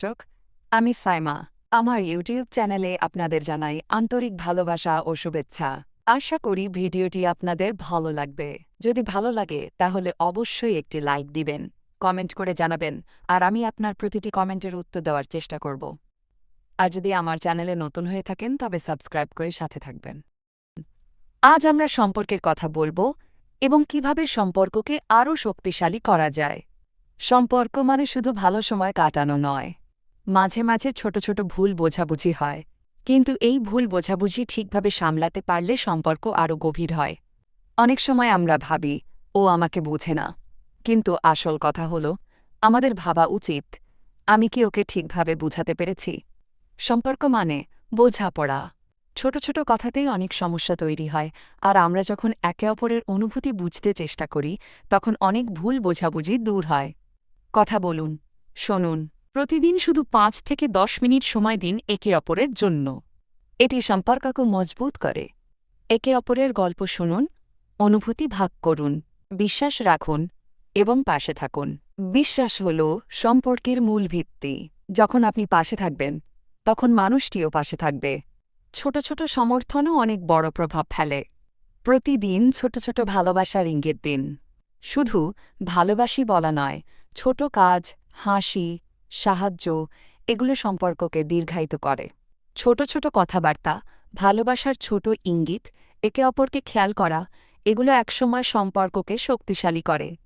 দর্শক, আমি সাইমা। আমার ইউটিউব চ্যানেলে আপনাদের জানাই আন্তরিক ভালোবাসা ও শুভেচ্ছা। আশা করি ভিডিওটি আপনাদের ভালো লাগবে। যদি ভালো লাগে, তাহলে অবশ্যই একটি লাইক দিবেন, কমেন্ট করে জানাবেন, আর আমি আপনার প্রতিটি কমেন্টের উত্তর দেওয়ার চেষ্টা করব। আর যদি আমার চ্যানেলে নতুন হয়ে থাকেন, তবে সাবস্ক্রাইব করে সাথে থাকবেন। আজ আমরা সম্পর্কের কথা বলব এবং কীভাবে সম্পর্ককে আরও শক্তিশালী করা যায়। সম্পর্ক মানে শুধু ভালো সময় কাটানো নয় মাঝে মাঝে ছোট ছোট ভুল বোঝাবুঝি হয়। কিন্তু এই ভুল বোঝাবুঝি ঠিকভাবে সামলাতে পারলে সম্পর্ক আরও গভীর হয়। অনেক সময় আমরা ভাবি, ও আমাকে বোঝে না। কিন্তু আসল কথা হল, আমাদের ভাবা উচিত, আমি কি ওকে ঠিকভাবে বুঝাতে পেরেছি? সম্পর্ক মানে বোঝাপড়া। ছোট ছোট কথাতেই অনেক সমস্যা তৈরি হয়, আর আমরা যখন একে অপরের অনুভূতি বুঝতে চেষ্টা করি, তখন অনেক ভুল বোঝাবুঝি দূর হয়। কথা বলুন, শুনুন। প্রতিদিন শুধু পাঁচ থেকে দশ মিনিট সময় দিন একে অপরের জন্য। এটি সম্পর্ককে মজবুত করে। একে অপরের গল্প শুনুন, অনুভূতি ভাগ করুন, বিশ্বাস রাখুন এবং পাশে থাকুন। বিশ্বাস হল সম্পর্কের মূল ভিত্তি। যখন আপনি পাশে থাকবেন, তখন মানুষটিও পাশে থাকবে। ছোট ছোট সমর্থনও অনেক বড় প্রভাব ফেলে। প্রতিদিন ছোট ছোট ভালোবাসার ইঙ্গিত দিন। শুধু ভালোবাসি বলা নয়, ছোট কাজ, হাসি সাহায্য এগুলো সম্পর্ককে দীর্ঘায়িত করে। ছোট ছোট কথাবার্তা, ভালোবাসার ছোট ইঙ্গিত, একে অপরকে খেয়াল করা, এগুলো একসময় সম্পর্ককে শক্তিশালী করে।